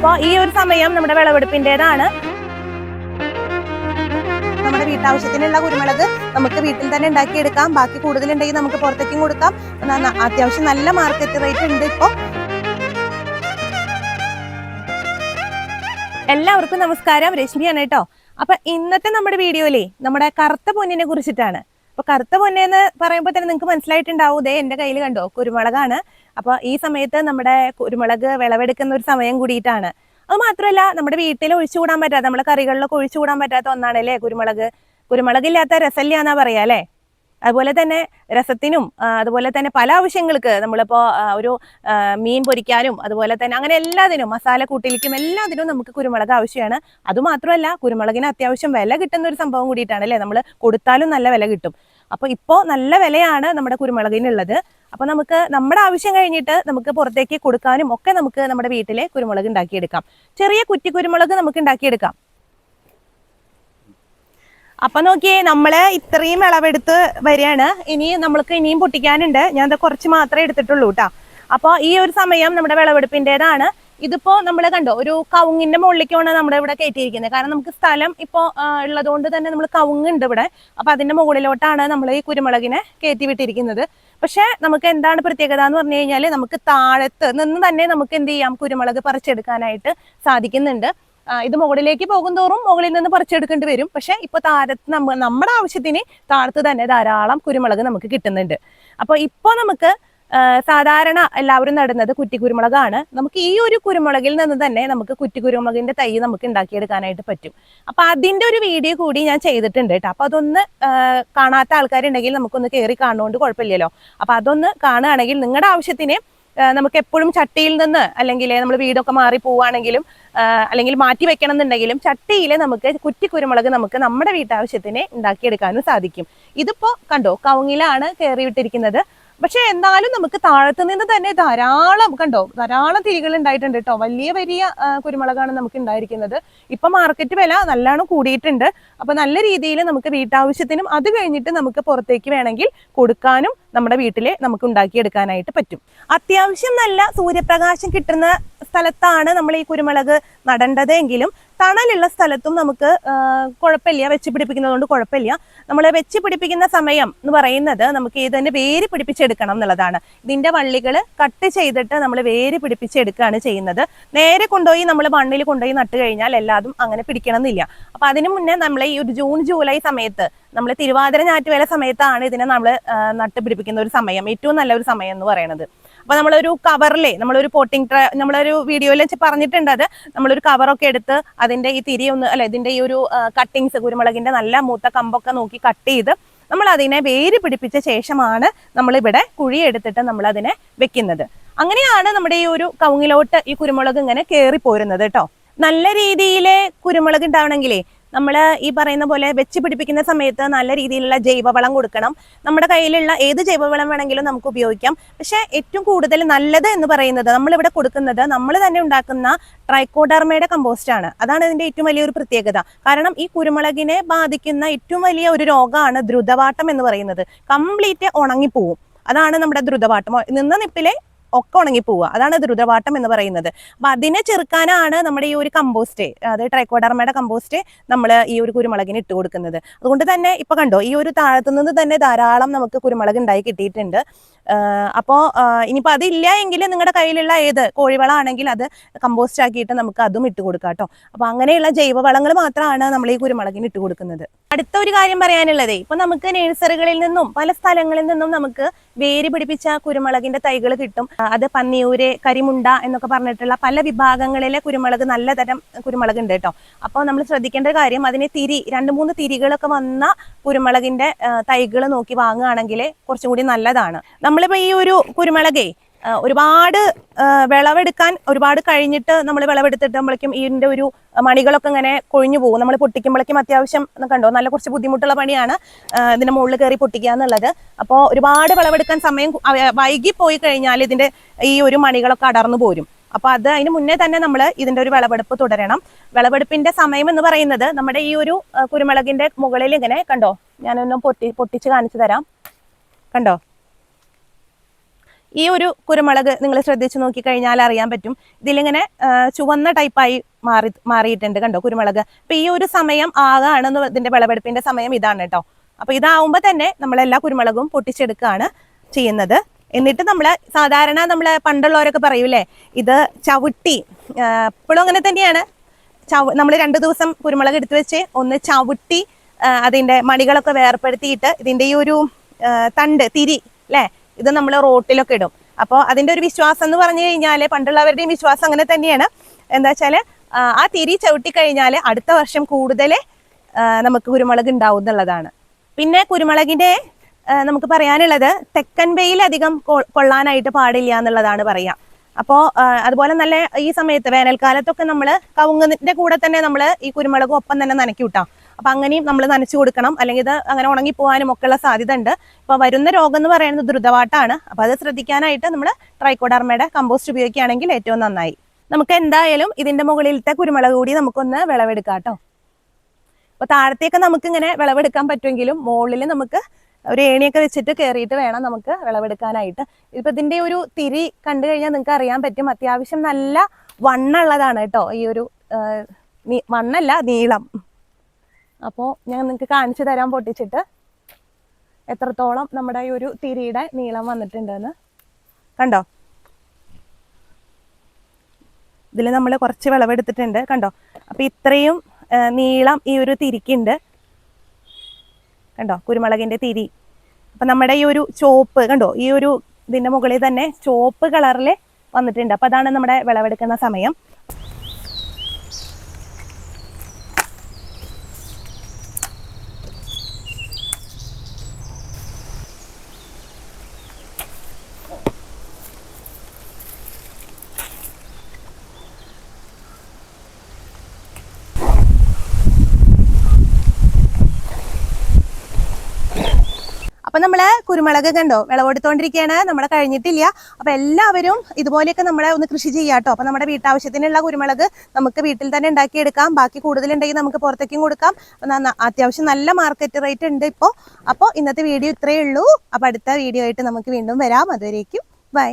അപ്പോൾ ഈ ഒരു സമയം നമ്മുടെ വിളവെടുപ്പിന്റെതാണ് നമ്മുടെ വീട്ടാവശ്യത്തിനുള്ള കുരുമുളക് നമുക്ക് വീട്ടിൽ തന്നെ ഉണ്ടാക്കിയെടുക്കാം. ബാക്കി കൂടുതലുണ്ടെങ്കിൽ നമുക്ക് പുറത്തേക്കും കൊടുക്കാം. അത്യാവശ്യം നല്ല മാർക്കറ്റ് റേറ്റ് ഉണ്ട് ഇപ്പോൾ എല്ലാവർക്കും നമസ്കാരം. രശ്മിയാണ് കേട്ടോ. അപ്പൊ ഇന്നത്തെ നമ്മുടെ വീഡിയോയിലേ നമ്മുടെ കറുത്ത പൊന്നിനെ കുറിച്ചിട്ടാണ്. അപ്പൊ കറുത്ത പൊന്നെന്ന് പറയുമ്പോൾ തന്നെ നിങ്ങൾക്ക് മനസ്സിലായിട്ടുണ്ടാവും ദേ എന്റെ കയ്യിൽ കണ്ടോ കുരുമുളകാണ്. അപ്പൊ ഈ സമയത്ത് നമ്മുടെ കുരുമുളക് വിളവെടുക്കുന്ന ഒരു സമയം കൂടിയിട്ടാണ്. അത് മാത്രമല്ല നമ്മുടെ വീട്ടിൽ ഒഴിച്ചുകൂടാൻ പറ്റാത്ത നമ്മുടെ കറികളിലൊക്കെ ഒഴിച്ചുകൂടാൻ പറ്റാത്ത ഒന്നാണ് അല്ലേ കുരുമുളക്. കുരുമുളകില്ലാത്ത രസല്ല എന്നാ പറയാ അല്ലേ? അതുപോലെ തന്നെ രസത്തിനും അതുപോലെ തന്നെ പല ആവശ്യങ്ങൾക്ക് നമ്മളിപ്പോ ഒരു മീൻ പൊരിക്കാനും അതുപോലെ തന്നെ അങ്ങനെ എല്ലാത്തിനും മസാല കൂട്ടിലേക്കും എല്ലാത്തിനും നമുക്ക് കുരുമുളക് ആവശ്യമാണ് അതുമാത്രമല്ല കുരുമുളകിന് അത്യാവശ്യം വില കിട്ടുന്ന ഒരു സംഭവം കൂടിയിട്ടാണ് അല്ലേ? നമ്മൾ കൊടുത്താലും നല്ല വില കിട്ടും. അപ്പൊ ഇപ്പോ നല്ല വിലയാണ് നമ്മുടെ കുരുമുളകിനുള്ളത്. അപ്പൊ നമുക്ക് നമ്മുടെ ആവശ്യം കഴിഞ്ഞിട്ട് നമുക്ക് പുറത്തേക്ക് കൊടുക്കാനും ഒക്കെ നമുക്ക് നമ്മുടെ വീട്ടിലെ കുരുമുളക് ഉണ്ടാക്കിയെടുക്കാം. ചെറിയ കുറ്റി കുരുമുളക് നമുക്ക് ഉണ്ടാക്കിയെടുക്കാം. അപ്പൊ നോക്കിയേ നമ്മൾ ഇത്രയും വിളവെടുത്ത് വരികയാണ്. ഇനി നമ്മൾക്ക് ഇനിയും പൊട്ടിക്കാനുണ്ട്. ഞാൻ കുറച്ച് മാത്രമേ എടുത്തിട്ടുള്ളൂ കേട്ടോ അപ്പോൾ ഈ ഒരു സമയം നമ്മുടെ വിളവെടുപ്പിന്റെതാണ് ഇതിപ്പോ നമ്മൾ കണ്ടോ ഒരു കവുങ്ങിന്റെ മുകളിലേക്കാണ് നമ്മുടെ ഇവിടെ കയറ്റിയിരിക്കുന്നത്. കാരണം നമുക്ക് സ്ഥലം ഇപ്പോൾ ഉള്ളതുകൊണ്ട് തന്നെ നമ്മൾ കവുങ്ങുണ്ട് ഇവിടെ. അപ്പൊ അതിന്റെ മുകളിലോട്ടാണ് നമ്മൾ ഈ കുരുമുളകിനെ കയറ്റി വിട്ടിരിക്കുന്നത് പക്ഷെ നമുക്ക് എന്താണ് പ്രത്യേകത എന്ന് പറഞ്ഞു കഴിഞ്ഞാൽ നമുക്ക് താഴത്ത് നിന്ന് തന്നെ നമുക്ക് എന്ത് ചെയ്യാം കുരുമുളക് പറിച്ചെടുക്കാനായിട്ട് സാധിക്കുന്നുണ്ട്. ഇത് മുകളിലേക്ക് പോകും തോറും മുകളിൽ നിന്ന് പറിച്ചെടുക്കേണ്ടി വരും. പക്ഷെ ഇപ്പൊ താഴത്ത് നമ്മ നമ്മുടെ ആവശ്യത്തിന് താഴത്ത് തന്നെ ധാരാളം കുരുമുളക് നമുക്ക് കിട്ടുന്നുണ്ട്. അപ്പൊ ഇപ്പൊ നമുക്ക് സാധാരണ എല്ലാവരും നടുന്നത് കുറ്റി കുരുമുളകാണ് നമുക്ക് ഈ ഒരു കുരുമുളകിൽ നിന്ന് തന്നെ നമുക്ക് കുറ്റി കുരുമുളകിന്റെ തൈ നമുക്ക് ഉണ്ടാക്കിയെടുക്കാനായിട്ട് പറ്റും. അപ്പൊ അതിന്റെ ഒരു വീഡിയോ കൂടി ഞാൻ ചെയ്തിട്ടുണ്ട് കേട്ടോ. അപ്പൊ അതൊന്ന് കാണാത്ത ആൾക്കാരുണ്ടെങ്കിൽ നമുക്കൊന്ന് കയറി കാണുകൊണ്ട് കുഴപ്പമില്ലല്ലോ. അപ്പൊ അതൊന്ന് കാണുകയാണെങ്കിൽ നിങ്ങളുടെ ആവശ്യത്തിന് നമുക്ക് എപ്പോഴും ചട്ടിയിൽ നിന്ന് അല്ലെങ്കിൽ നമ്മൾ വീടൊക്കെ മാറി പോവുകയാണെങ്കിലും അല്ലെങ്കിൽ മാറ്റി വെക്കണം എന്നുണ്ടെങ്കിലും ചട്ടിയിൽ നമുക്ക് കുറ്റി കുരുമുളക് നമുക്ക് നമ്മുടെ വീട്ടാവശ്യത്തിന് ഉണ്ടാക്കിയെടുക്കാനും സാധിക്കും. ഇതിപ്പോ കണ്ടോ കവുങ്ങിലാണ് കയറി വിട്ടിരിക്കുന്നത്. പക്ഷെ എന്നാലും നമുക്ക് താഴത്ത് നിന്ന് തന്നെ ധാരാളം കണ്ടോ? ധാരാളം തിരികൾ ഉണ്ടായിട്ടുണ്ട് കേട്ടോ. വലിയ വലിയ കുരുമുളകാണ് നമുക്ക് ഉണ്ടായിരിക്കുന്നത്. ഇപ്പൊ മാർക്കറ്റ് വില നല്ലോണം കൂടിയിട്ടുണ്ട്. അപ്പൊ നല്ല രീതിയിൽ നമുക്ക് വീട്ടാവശ്യത്തിനും അത് കഴിഞ്ഞിട്ട് നമുക്ക് പുറത്തേക്ക് വേണമെങ്കിൽ കൊടുക്കാനും നമ്മുടെ വീട്ടിലെ നമുക്ക് ഉണ്ടാക്കിയെടുക്കാനായിട്ട് പറ്റും. അത്യാവശ്യം നല്ല സൂര്യപ്രകാശം കിട്ടുന്ന സ്ഥലത്താണ് നമ്മൾ ഈ കുരുമുളക് നടേണ്ടത് എങ്കിലും തണലുള്ള സ്ഥലത്തും നമുക്ക് കുഴപ്പമില്ല. വെച്ച് പിടിപ്പിക്കുന്നതുകൊണ്ട് കുഴപ്പമില്ല. നമ്മൾ വെച്ച് പിടിപ്പിക്കുന്ന സമയം എന്ന് പറയുന്നത് നമുക്ക് ഇതിന്റെ വേര് പിടിപ്പിച്ചെടുക്കണം എന്നുള്ളതാണ്. ഇതിന്റെ വള്ളികൾ കട്ട് ചെയ്തിട്ട് നമ്മൾ വേര് പിടിപ്പിച്ചെടുക്കുകയാണ് ചെയ്യുന്നത്. നേരെ കൊണ്ടുപോയി നമ്മൾ മണ്ണിൽ കൊണ്ടുപോയി നട്ട് കഴിഞ്ഞാൽ എല്ലാതും അങ്ങനെ പിടിക്കണം എന്നില്ല അപ്പം അതിനു മുന്നേ നമ്മൾ ഈ ഒരു ജൂൺ ജൂലൈ സമയത്ത് നമ്മൾ തിരുവാതിര ഞാറ്റുവേല സമയത്താണ് ഇതിനെ നമ്മൾ നട്ട് പിടിപ്പിക്കുന്ന ഒരു സമയം ഏറ്റവും നല്ല ഒരു സമയം എന്ന് പറയുന്നത്. അപ്പൊ നമ്മളൊരു കവറിലെ നമ്മളൊരു പോട്ടിംഗ് ട്ര നമ്മളൊരു വീഡിയോയിൽ വെച്ച് പറഞ്ഞിട്ടുണ്ട് അത് നമ്മളൊരു കവറൊക്കെ എടുത്ത് അതിന്റെ ഈ തിരി ഒന്ന് അല്ലെ ഇതിന്റെ ഈ ഒരു കട്ടിങ്സ് കുരുമുളകിന്റെ നല്ല മൂത്ത കമ്പൊക്കെ നോക്കി കട്ട് ചെയ്ത് നമ്മൾ അതിനെ വേര് പിടിപ്പിച്ച ശേഷമാണ് നമ്മൾ ഇവിടെ കുഴി എടുത്തിട്ട് നമ്മൾ അതിനെ വെക്കുന്നത്. അങ്ങനെയാണ് നമ്മുടെ ഈ ഒരു കവുങ്ങിലോട്ട് ഈ കുരുമുളക് ഇങ്ങനെ കയറി പോരുന്നത് കേട്ടോ. നല്ല രീതിയിൽ കുരുമുളക് ഉണ്ടാവണമെങ്കിലേ നമ്മൾ ഈ പറയുന്ന പോലെ വെച്ച് പിടിപ്പിക്കുന്ന സമയത്ത് നല്ല രീതിയിലുള്ള ജൈവവളം കൊടുക്കണം. നമ്മുടെ കയ്യിലുള്ള ഏത് ജൈവവളം വേണമെങ്കിലും നമുക്ക് ഉപയോഗിക്കാം. പക്ഷേ ഏറ്റവും കൂടുതൽ നല്ലത് എന്ന് പറയുന്നത് നമ്മളിവിടെ കൊടുക്കുന്നത് നമ്മൾ തന്നെ ഉണ്ടാക്കുന്ന ട്രൈക്കോഡർമയുടെ കമ്പോസ്റ്റ് ആണ്. അതാണ് ഇതിന്റെ ഏറ്റവും വലിയൊരു പ്രത്യേകത. കാരണം ഈ കുരുമുളകിനെ ബാധിക്കുന്ന ഏറ്റവും വലിയ ഒരു രോഗമാണ് ദ്രുതവാട്ടം എന്ന് പറയുന്നത്. കംപ്ലീറ്റ് ഉണങ്ങിപ്പോവും. അതാണ് നമ്മുടെ ദ്രുതവാട്ടം. നിന്ന നിപ്പിലെ ഒക്കെ ഉണങ്ങിപ്പോവുക. അതാണ് ദ്രുതവാട്ടം എന്ന് പറയുന്നത്. അപ്പൊ അതിനെ ചെറുക്കാനാണ് നമ്മുടെ ഈ ഒരു കമ്പോസ്റ്റ് അതായത് ട്രൈക്കോഡർമയുടെ കമ്പോസ്റ്റ് നമ്മൾ ഈ ഒരു കുരുമുളകിന് ഇട്ട് കൊടുക്കുന്നത്. അതുകൊണ്ട് തന്നെ ഇപ്പൊ കണ്ടോ ഈ ഒരു താഴത്തു നിന്ന് തന്നെ ധാരാളം നമുക്ക് കുരുമുളക് ഉണ്ടായി കിട്ടിയിട്ടുണ്ട്. അപ്പോൾ ഇനിയിപ്പോൾ അതില്ല എങ്കിൽ നിങ്ങളുടെ കയ്യിലുള്ള ഏത് കോഴിവളമാണെങ്കിൽ അത് കമ്പോസ്റ്റ് ആക്കിയിട്ട് നമുക്ക് അതും ഇട്ട് കൊടുക്കാം കേട്ടോ അപ്പോൾ അങ്ങനെയുള്ള ജൈവവളങ്ങൾ മാത്രമാണ് നമ്മൾ ഈ കുരുമുളകിന് ഇട്ട് കൊടുക്കുന്നത്. അടുത്ത ഒരു കാര്യം പറയാനുള്ളത് ഇപ്പൊ നമുക്ക് നഴ്സറികളിൽ നിന്നും പല സ്ഥലങ്ങളിൽ നിന്നും നമുക്ക് വേര് പിടിപ്പിച്ച കുരുമുളകിന്റെ തൈകൾ കിട്ടും. അത് പന്നിയൂര് കരിമുണ്ട എന്നൊക്കെ പറഞ്ഞിട്ടുള്ള പല വിഭാഗങ്ങളിലെ കുരുമുളക് നല്ല തരം കുരുമുളക് ഉണ്ട് കേട്ടോ. അപ്പോൾ നമ്മൾ ശ്രദ്ധിക്കേണ്ട കാര്യം അതിന് തിരി രണ്ട് മൂന്ന് തിരികളൊക്കെ വന്ന കുരുമുളകിന്റെ തൈകൾ നോക്കി വാങ്ങുകയാണെങ്കിൽ കുറച്ചും കൂടി നല്ലതാണ്. നമ്മളിപ്പോ ഈ ഒരു കുരുമുളകേ ഒരുപാട് വിളവെടുക്കാൻ ഒരുപാട് കഴിഞ്ഞിട്ട് നമ്മൾ വിളവെടുത്തിട്ടുമ്പോഴേക്കും ഇതിന്റെ ഒരു മണികളൊക്കെ ഇങ്ങനെ കൊഴിഞ്ഞു പോകും. നമ്മൾ പൊട്ടിക്കുമ്പോഴേക്കും അത്യാവശ്യം കണ്ടോ നല്ല കുറച്ച് ബുദ്ധിമുട്ടുള്ള പണിയാണ് ഇതിന്റെ മുകളിൽ കയറി പൊട്ടിക്കുക എന്നുള്ളത്. അപ്പോൾ ഒരുപാട് വിളവെടുക്കാൻ സമയം വൈകി പോയി കഴിഞ്ഞാൽ ഇതിന്റെ ഈ ഒരു മണികളൊക്കെ അടർന്നു പോരും. അപ്പൊ അത് അതിന് മുന്നേ തന്നെ നമ്മൾ ഇതിന്റെ ഒരു വിളവെടുപ്പ് തുടരണം. വിളവെടുപ്പിന്റെ സമയം എന്ന് പറയുന്നത് നമ്മുടെ ഈ ഒരു കുരുമുളകിന്റെ മുകളിൽ ഇങ്ങനെ കണ്ടോ ഞാനൊന്ന് പൊട്ടി പൊട്ടിച്ച് കാണിച്ചു തരാം. കണ്ടോ? ഈ ഒരു കുരുമുളക് നിങ്ങൾ ശ്രദ്ധിച്ചു നോക്കിക്കഴിഞ്ഞാൽ അറിയാൻ പറ്റും. ഇതിലിങ്ങനെ ചുവന്ന ടൈപ്പായി മാറി മാറിയിട്ടുണ്ട് കണ്ടോ കുരുമുളക്. അപ്പൊ ഈ ഒരു സമയം ആകാണെന്ന് ഇതിന്റെ വിളവെടുപ്പിന്റെ സമയം ഇതാണ് കേട്ടോ അപ്പൊ ഇതാവുമ്പോ തന്നെ നമ്മൾ എല്ലാ കുരുമുളകും പൊട്ടിച്ചെടുക്കുകയാണ് ചെയ്യുന്നത്. എന്നിട്ട് നമ്മൾ സാധാരണ നമ്മൾ പണ്ടുള്ളവരൊക്കെ പറയൂലേ ഇത് ചവിട്ടി ഇപ്പോഴും അങ്ങനെ തന്നെയാണ്. ചവ നമ്മൾ രണ്ട് ദിവസം കുരുമുളക് എടുത്തു വെച്ച് ഒന്ന് ചവിട്ടി അതിന്റെ മണികളൊക്കെ വേർപ്പെടുത്തിയിട്ട് ഇതിന്റെ ഈ ഒരു തണ്ട് തിരി അല്ലേ ഇത് നമ്മൾ റോട്ടിലൊക്കെ ഇടും. അപ്പോൾ അതിന്റെ ഒരു വിശ്വാസം എന്ന് പറഞ്ഞു കഴിഞ്ഞാൽ പണ്ടുള്ളവരുടെയും വിശ്വാസം അങ്ങനെ തന്നെയാണ്. എന്താ വെച്ചാൽ ആ തിരി ചവിട്ടി കഴിഞ്ഞാൽ അടുത്ത വർഷം കൂടുതൽ നമുക്ക് കുരുമുളക് ഉണ്ടാവും എന്നുള്ളതാണ്. പിന്നെ കുരുമുളകിന്റെ നമുക്ക് പറയാനുള്ളത് തെക്കൻ വെയിൽ അധികം കൊള്ളാനായിട്ട് പാടില്ല എന്നുള്ളതാണ് പറയാം. അപ്പോൾ അതുപോലെ നല്ല ഈ സമയത്ത് വേനൽക്കാലത്തൊക്കെ നമ്മൾ കവുങ്ങിന്റെ കൂടെ തന്നെ നമ്മൾ ഈ കുരുമുളകും ഒപ്പം തന്നെ നനക്കി കിട്ടാം അപ്പൊ അങ്ങനെയും നമ്മൾ നനച്ചു കൊടുക്കണം. അല്ലെങ്കിൽ ഇത് അങ്ങനെ ഒക്കെ ഉള്ള സാധ്യത ഉണ്ട് ഇപ്പൊ വരുന്ന രോഗം എന്ന് പറയുന്നത് ദ്രുതവാട്ടാണ്. അപ്പൊ അത് ശ്രദ്ധിക്കാനായിട്ട് നമ്മൾ ട്രൈക്കോഡർമയുടെ കമ്പോസ്റ്റ് ഉപയോഗിക്കുകയാണെങ്കിൽ ഏറ്റവും നന്നായി. നമുക്ക് എന്തായാലും ഇതിന്റെ മുകളിലത്തെ കുരുമുളക് കൂടി നമുക്കൊന്ന് വിളവെടുക്കാം കേട്ടോ. അപ്പൊ താഴത്തേക്ക് നമുക്ക് ഇങ്ങനെ വിളവെടുക്കാൻ പറ്റുമെങ്കിലും മുകളിൽ നമുക്ക് ഒരു ഏണിയൊക്കെ വെച്ചിട്ട് കയറിയിട്ട് വേണം നമുക്ക് വിളവെടുക്കാനായിട്ട്. ഇപ്പൊ ഇതിന്റെ ഒരു തിരി കണ്ടു കഴിഞ്ഞാൽ നിങ്ങൾക്ക് അറിയാൻ പറ്റും. അത്യാവശ്യം നല്ല വണ്ണുള്ളതാണ് കേട്ടോ ഈ ഒരു വണ്ണല്ല നീളം. അപ്പോൾ ഞാൻ നിങ്ങൾക്ക് കാണിച്ചു തരാൻ പൊട്ടിച്ചിട്ട് എത്രത്തോളം നമ്മുടെ ഈ ഒരു തിരിയുടെ നീളം വന്നിട്ടുണ്ടെന്ന്. കണ്ടോ? ഇതിൽ നമ്മൾ കുറച്ച് വിളവെടുത്തിട്ടുണ്ട് കണ്ടോ? അപ്പോൾ ഇത്രയും നീളം ഈ ഒരു തിരിക്കുണ്ട്. കണ്ടോ? കുരുമുളകിന്റെ തിരി. അപ്പം നമ്മുടെ ഈ ഒരു ചോപ്പ് കണ്ടോ? ഈ ഒരു ഇതിന്റെ മുകളിൽ തന്നെ ചോപ്പ് കളറിൽ വന്നിട്ടുണ്ട്. അപ്പോൾ അതാണ് നമ്മുടെ വിളവെടുക്കുന്ന സമയം. അപ്പൊ നമ്മൾ കുരുമുളക് കണ്ടോ വിളവെടുത്തോണ്ടിരിക്കുകയാണ് നമ്മളെ കഴിഞ്ഞിട്ടില്ല. അപ്പൊ എല്ലാവരും ഇതുപോലെയൊക്കെ നമ്മളെ ഒന്ന് കൃഷി ചെയ്യാട്ടോ അപ്പൊ നമ്മുടെ വീട്ടാവശ്യത്തിനുള്ള കുരുമുളക് നമുക്ക് വീട്ടിൽ തന്നെ ഉണ്ടാക്കിയെടുക്കാം. ബാക്കി കൂടുതലുണ്ടെങ്കിൽ നമുക്ക് പുറത്തേക്കും കൊടുക്കാം. അത്യാവശ്യം നല്ല മാർക്കറ്റ് റേറ്റ് ഉണ്ട് ഇപ്പോ. അപ്പോൾ ഇന്നത്തെ വീഡിയോ ഇത്രയേ ഉള്ളൂ. അപ്പൊ അടുത്ത വീഡിയോ ആയിട്ട് നമുക്ക് വീണ്ടും വരാം. അതുവരേക്കും ബൈ